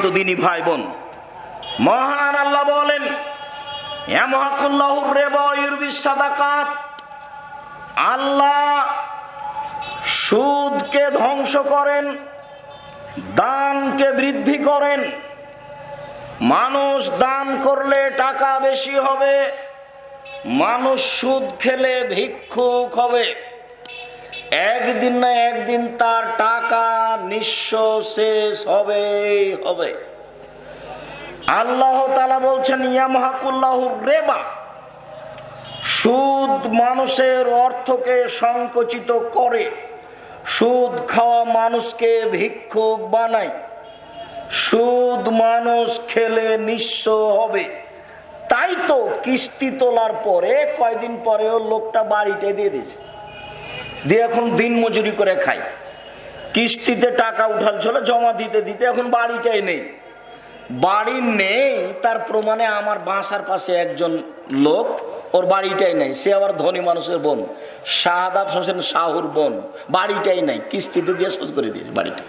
সম্মানিত দিনী ভাই বোন মহান আল্লাহ বলেন আল্লাহ সুদকে ধ্বংস করেন, দানকে বৃদ্ধি করেন। মানুষ দান করলে টাকা বেশি হবে, মানুষ সুদ খেলে ভিক্ষুক হবে। একদিন না একদিন তার টাকা নিঃস্ব শেষ হবে হবে। আল্লাহ তালা বলছেন রেবা। সুদ মানুষের অর্থকে সংকুচিত করে। সুদ খাওয়া মানুষকে ভিক্ষুক বানায়। সুদ মানুষ খেলে নিঃস্ব হবে। তাই তো কিস্তি তোলার পরে কয়দিন পরেও লোকটা বাড়িটা দিয়ে দিয়েছে। দিয়ে এখন দিন মজুরি করে খায়। কিস্তিতে টাকা উঠাল ছিল জমা দিতে দিতে এখন বাড়িটাই নেই। বাড়ি নেই, তার প্রমাণে আমার বাসার পাশে একজন লোক, ওর বাড়িটাই নেই। সে আবার ধনী মানুষের বোন শাহাদাত হোসেন শাহুর বোন, বাড়িটাই নাই। কিস্তিতে দিয়ে শোধ করে দিয়েছে বাড়িটা।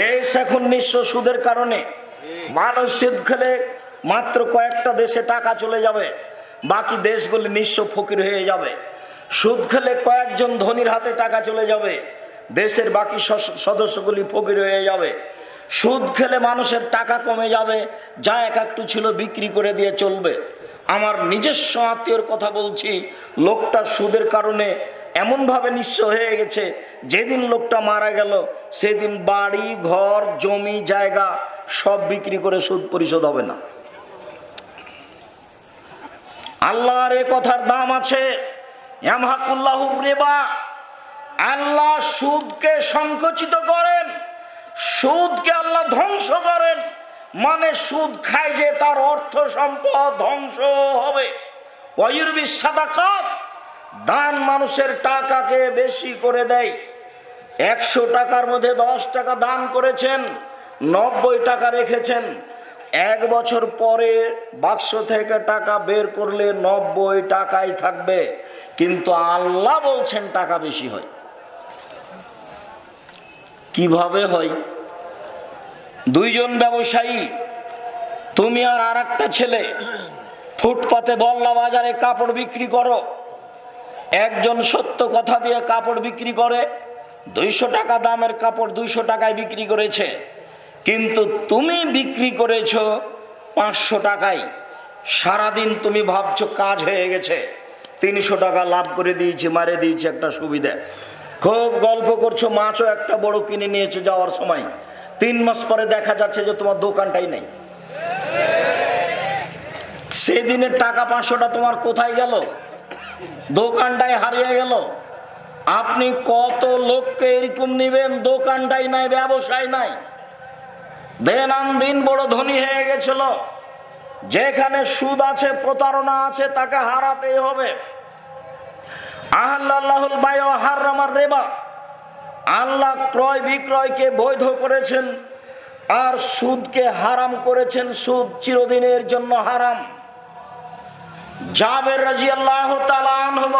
দেশ এখন নিঃস্ব সুদের কারণে। মানুষ সুদ খেলে মাত্র কয়েকটা দেশে টাকা চলে যাবে, বাকি দেশগুলি নিঃস্ব ফকির হয়ে যাবে। সুদ খেলে কয়েকজন ধনীর হাতে টাকা চলে যাবে। দেশের বাকি সদস্যগুলি ফকির হয়ে যাবে। সুদ খেলে মানুষের টাকা কমে যাবে, যা এক একটু ছিল বিক্রি করে দিয়ে চলবে। আমার নিজস্ব আত্মীয়র কথা বলছি, লোকটা সুদের কারণে এমনভাবে নিঃস্ব হয়ে গেছে, যেদিন লোকটা মারা গেল, সেদিন বাড়ি, ঘর, জমি, জায়গা সব বিক্রি করে সুদ পরিশোধ হবে না। আল্লাহর এ কথার দাম আছে। রেবা। আল্লাহ সুদকে সংকুচিত করেন, সুদকে আল্লাহ ধ্বংস করেন মানে সুদ খায় যে তার অর্থ সম্পদ ধ্বংস হবে। দান মানুষের টাকাকে বেশি করে দেয়। একশো টাকার মধ্যে দশ টাকা দান করেছেন, নব্বই টাকা রেখেছেন। এক বছর পরে বাক্স থেকে টাকা বের করলে নব্বই টাকাই থাকবে। কিন্তু আল্লাহ বলছেন টাকা বেশি হয়। কীভাবে হয়? দুইজন ব্যবসায়ী, তুমি আর আর একটা ছেলে, ফুটপাতে বল্লা বাজারে কাপড় বিক্রি করো। একজন সত্য কথা দিয়ে কাপড় বিক্রি করে, দুইশো টাকা দামের কাপড় দুইশো টাকায় বিক্রি করেছে। কিন্তু তুমি বিক্রি করেছ পাঁচশো টাকায়। সারাদিন তুমি ভাবছ কাজ হয়ে গেছে। তিনশো টাকা লাভ করে দিয়েছি, মারে দিয়েছি একটা সুবিধা। খুব গল্প করছ, মাছও একটা বড় কিনে নিয়েছো যাওয়ার সময়। তিন মাস পরে দেখা যাচ্ছে যে তোমার দোকানটাই নেই। সেদিনের টাকা পাঁচশোটা তোমার কোথায় গেল? দোকানটাই হারিয়ে গেল। আপনি কত লোককে এরকম নিবেন? দোকানটাই নাই, ব্যবসায় নাই। দিন দিন বড় ধনী হয়ে গেছিল। যেখানে সুদ আছে, প্রতারণা আছে, তাকে হারাতেই হবে। আল্লাহুল বায় হারামার রেবা। আল্লাহ ক্রয় বিক্রয়কে বৈধ করেছেন আর সুদকে হারাম করেছেন। সুদ চিরদিনের জন্য হারাম। জাবের রাজি আল্লাহ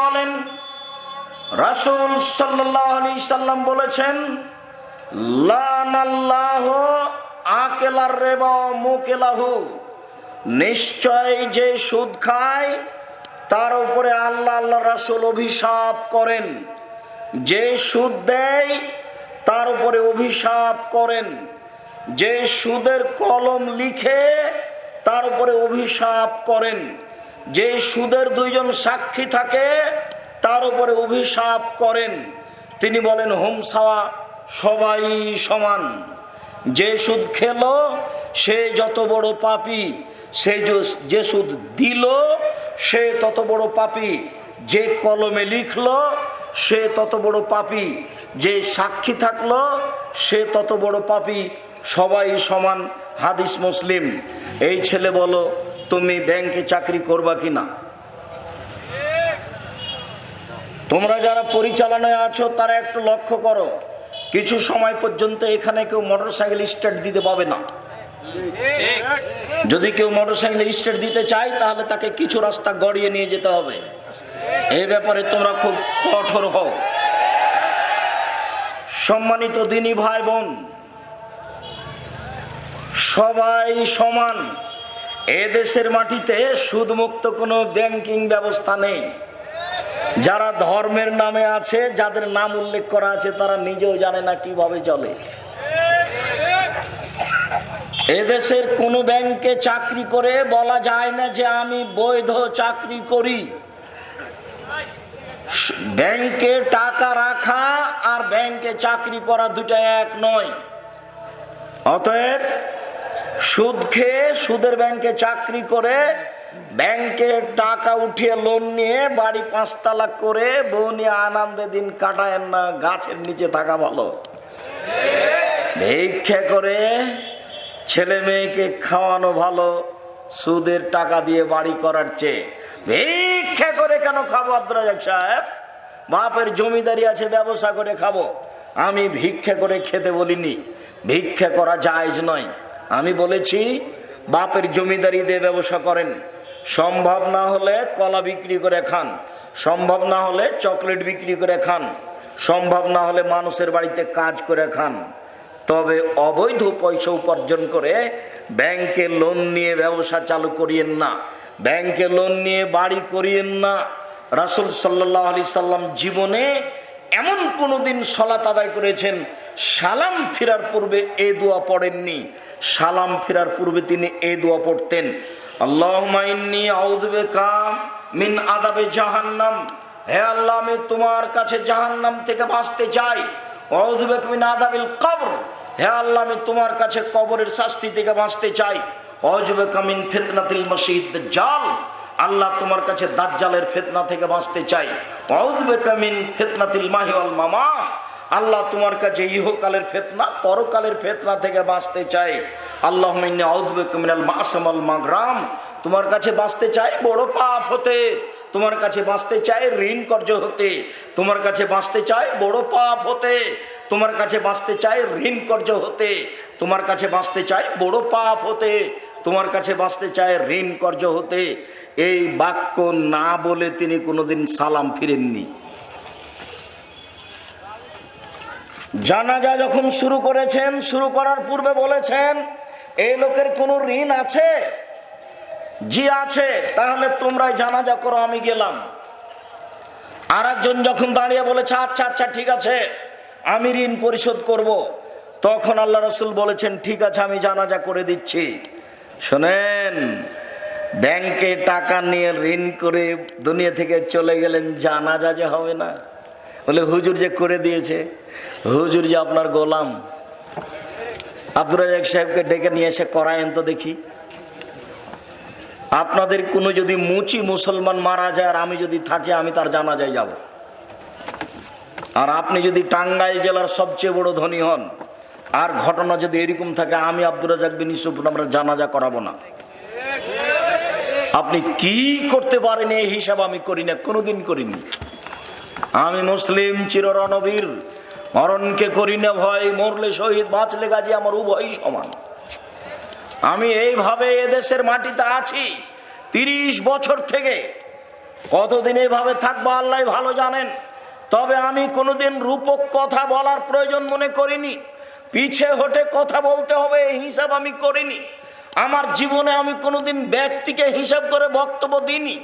বলেন, রাসুল সাল্লাহ আলি সাল্লাম বলেছেন, লানাল্লাহ আকেলার রেবা মুকেলাহু। নিশ্চয় যে সুদ খায় তার উপরে আল্লাহ আল্লাহ রাসুল অভিশাপ করেন। যে সুদ দেয়, তার উপরে অভিশাপ করেন। যে সুদের কলম লিখে, তার উপরে অভিশাপ করেন। যে সুদের দুইজন সাক্ষী থাকে, তার উপরে অভিশাপ করেন। তিনি বলেন হোমসাওয়া সবাই সমান। যে সুদ খেলো, সে যত বড় পাপি সে যে- সুদ দিল, সে তত বড় পাপি যে কলমে লিখলো, সে তত বড় পাপি যে সাক্ষী থাকল, সে তত বড় পাপি সবাই সমান হাদিস মুসলিম। এই ছেলে বলো, তুমি ব্যাংকে চাকরি করবা কি না তোমরা যারা পরিচালনায় আছো, তারা একটু লক্ষ্য করো, কিছু সময় পর্যন্ত এখানে কেউ মোটর সাইকেল স্টার্ট দিতে পাবে না। যদি কেউ মোটর সাইকেল স্টার্ট দিতে চায়, তাহলে তাকে কিছু রাস্তা গড়িয়ে নিয়ে যেতে হবে। এই ব্যাপারে তোমরা খুব কঠোর হও। সম্মানিত দিনী ভাই বোন, সবাই সমান। এ দেশের মাটিতে সুদমুক্ত কোনো ব্যাংকিং ব্যবস্থা নেই। যারা ধর্মের নামে আছে, যাদের নাম উল্লেখ করা আছে, তারা নিজেও জানে না কীভাবে চলে। এদেশের কোনো ব্যাংকে চাকরি করে বলা যায় না যে আমি বৈধ চাকরি করি। ব্যাংকে টাকা রাখা আর ব্যাংকে চাকরি করা দুটা এক নয়। অতএব সুদ খেয়ে সুদের ব্যাংকে চাকরি করে ব্যাংকে টাকা উঠিয়ে লোন নিয়ে বাড়ি পাঁচতলা করে বউ নিয়ে আনন্দে দিন কাটায়েন না, গাছের নিচে থাকা ভালো। ভিক্ষা করে ছেলে মেয়েকে খাওয়ানো ভালো, সুদের টাকা দিয়ে বাড়ি করার চেয়ে। ভিক্ষা করে কেন খাব আব্দুল রাজাক সাহেব? বাপের জমিদারি আছে, ব্যবসা করে খাব। আমি ভিক্ষা করে খেতে বলিনি। ভিক্ষা করা জায়জ নয়। আমি বলেছি, বাপের জমিদারি দিয়ে ব্যবসা করেন। সম্ভব না হলে কলা বিক্রি করে খান। সম্ভব না হলে চকলেট বিক্রি করে খান। সম্ভব না হলে মানুষের বাড়িতে কাজ করে খান। তবে অবৈধ পয়সা উপার্জন করে ব্যাংকে লোন নিয়ে ব্যবসা চালু করিয়েন না। ব্যাংকে লোন নিয়ে বাড়ি করিয়েন না। রাসুল সাল্লাহ আলি সাল্লাম জীবনে এমন কোনো দিন সলাত আদায় করেছেন, সালাম ফেরার পূর্বে এ দোয়া পড়েননি। সালাম ফেরার পূর্বে তিনি এ দোয়া পড়তেন আল্লাহ আউযবে কাম মিন আদাবে জাহান্নাম। হে আল্লাহ, আমি তোমার কাছে জাহান্নাম থেকে বাঁচতে চাই। আযাবিল কবর। হে আল্লাহ, আমি তোমার কাছে কবরের শাস্তি থেকে বাঁচতে চাই। অউযুবিকা মিন ফিতনাতিল মসিদ দাজ্জাল। আল্লাহ তোমার কাছে দাজ্জালের ফিতনা থেকে বাঁচতে চাই। অউযুবিকা মিন ফিতনাতিল মাহি ওয়াল মামা আল্লাহ তোমার কাছে ইহকালের ফেতনা, পরকালের ফেতনা থেকে বাঁচতে চাই। আল্লাহ মিনাল মাসাম ওয়াল মাগরাম। তোমার কাছে বাঁচতে চাই, বড় পাপ হতে। তোমার কাছে বাঁচতে চায় ঋণ কর্য হতে, তোমার কাছে বাঁচতে চায় বড় পাপ হতে, তোমার কাছে বাঁচতে চায় ঋণ কর্য হতে, তোমার কাছে বাঁচতে চায় বড় পাপ হতে, তোমার কাছে বাঁচতে চায় ঋণ কর্য হতে। এই বাক্য না বলে তিনি কোনোদিন সালাম ফিরেননি। জানাজা যখন শুরু করেছেন, শুরু করার পূর্বে বলেছেন এই লোকের কোনো ঋণ আছে? জি আছে, তাহলে তোমরাই জানাজা করো, আমি গেলাম। আর একজন যখন দাঁড়িয়ে বলেছে আচ্ছা আচ্ছা ঠিক আছে, আমি ঋণ পরিশোধ করব। তখন আল্লাহ রসুল বলেছেন, ঠিক আছে, আমি জানাজা করে দিচ্ছি। শোনেন, ব্যাংকে টাকা নিয়ে ঋণ করে দুনিয়া থেকে চলে গেলেন, জানাজা যে হবে না। বলে, হুজুর যে করে দিয়েছে, হুজুর যে আপনার গোলাম। আব্দুর রাজাক সাহেবকে ডেকে নিয়ে এসে করায়েন তো দেখি। আপনাদের কোনো যদি মুচি মুসলমান মারা যায় আর আমি যদি থাকি, আমি তার জানাজায় যাব। আর আপনি যদি টাঙ্গাইল জেলার সবচেয়ে বড় ধনী হন, আর ঘটনা যদি এরকম থাকে, আমি আব্দুর রাজাক বিন ইউসুফ আমরা জানাজা করাবো না। আপনি কি করতে পারেন এই হিসাব আমি করি না, কোনোদিন করিনি। আমি মুসলিম চির রণবীর মরণকে করি না ভয় মরলে শহীদ, বাঁচলে গাজী আমার উভয়ই সমান। আমি এইভাবে এদেশের মাটিতে আছি তিরিশ বছর থেকে। কতদিন এইভাবে থাকব আল্লাহ ভালো জানেন। তবে আমি কোনোদিন রূপক কথা বলার প্রয়োজন মনে করিনি। পিছে হটে কথা বলতে হবে, এই হিসাব আমি করিনি। আমার জীবনে আমি কোনোদিন ব্যক্তিকে হিসাব করে বক্তব্য দিইনি।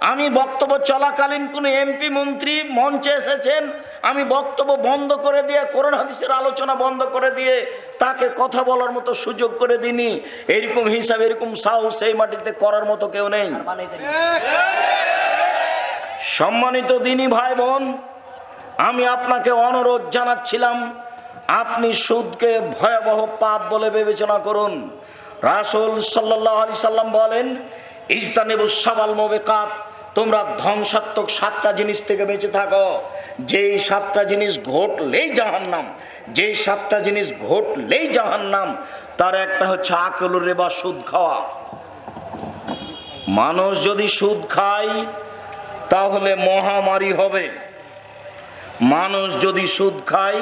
আমি বক্তব্য চলাকালীন কোনো এমপি, মন্ত্রী, মঞ্চে এসেছেন আমি বক্তব্য বন্ধ করে দিয়ে করোন হাদিসের আলোচনা বন্ধ করে দিয়ে তাকে কথা বলার মতো সুযোগ করে দিনি এরকম হিসাব, এরকম সাহস সেই মাটিতে করার মতো কেউ নেই। সম্মানিত দিনী ভাই বোন, আমি আপনাকে অনুরোধ জানাচ্ছিলাম, আপনি সুদকে ভয়াবহ পাপ বলে বিবেচনা করুন। রাসুল সাল্লাহ আলি সাল্লাম বলেন ইস্তানেবু সাবাল মোবেকাত। তোমরা ধ্বংসাত্মক সাতটা জিনিস থেকে বেঁচে থাকো। যেই সাতটা জিনিস ঘটলেই জাহান্নাম, যেই সাতটা জিনিস ঘটলেই জাহান্নাম, তার একটা হচ্ছে আকলুর রেবা সুদ খাওয়া। মানুষ যদি সুদ খায়, তাহলে মহামারী হবে। মানুষ যদি সুদ খায়,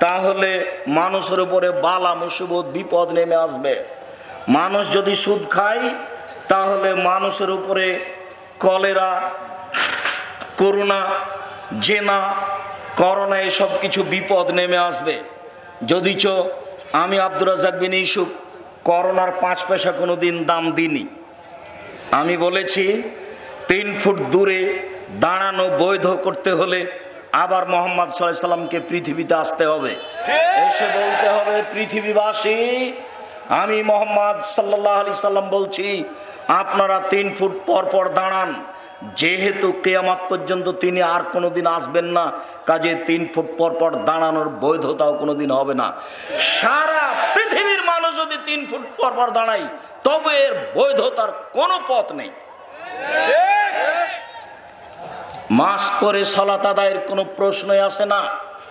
তাহলে মানুষের উপরে বালা, মুসিবত, বিপদ নেমে আসবে। মানুষ যদি সুদ খায়, তাহলে মানুষের উপরে কলেরা করোনা জেনা করোনা এসব কিছু বিপদ নেমে আসবে। যদিচ আমি আব্দুর রাজাক বিন ইসুফ করোনার পাঁচ পয়সা কোনো দিন দাম দিনি আমি বলেছি তিন ফুট দূরে দাঁড়ানো বৈধ করতে হলে আবার মোহাম্মদ সাল্লাহ সাল্লামকে পৃথিবীতে আসতে হবে। এসে বলতে হবে পৃথিবীবাসী আমি মোহাম্মদ সাল্লাহ আলি সাল্লাম বলছি, আপনারা তিন ফুট পর পর দাঁড়ান। যেহেতু কেয়ামাত পর্যন্ত তিনি আর কোনো দিন আসবেন না, কাজে তিন ফুট পর পর দাঁড়ানোর বৈধতাও কোনো দিন হবে না। সারা পৃথিবীর মানুষ যদি তিন ফুট পর পর দাঁড়াই তবে এর বৈধতার কোনো পথ নেই। মাস করে সলাত আদায়ের কোনো প্রশ্নই আসে না।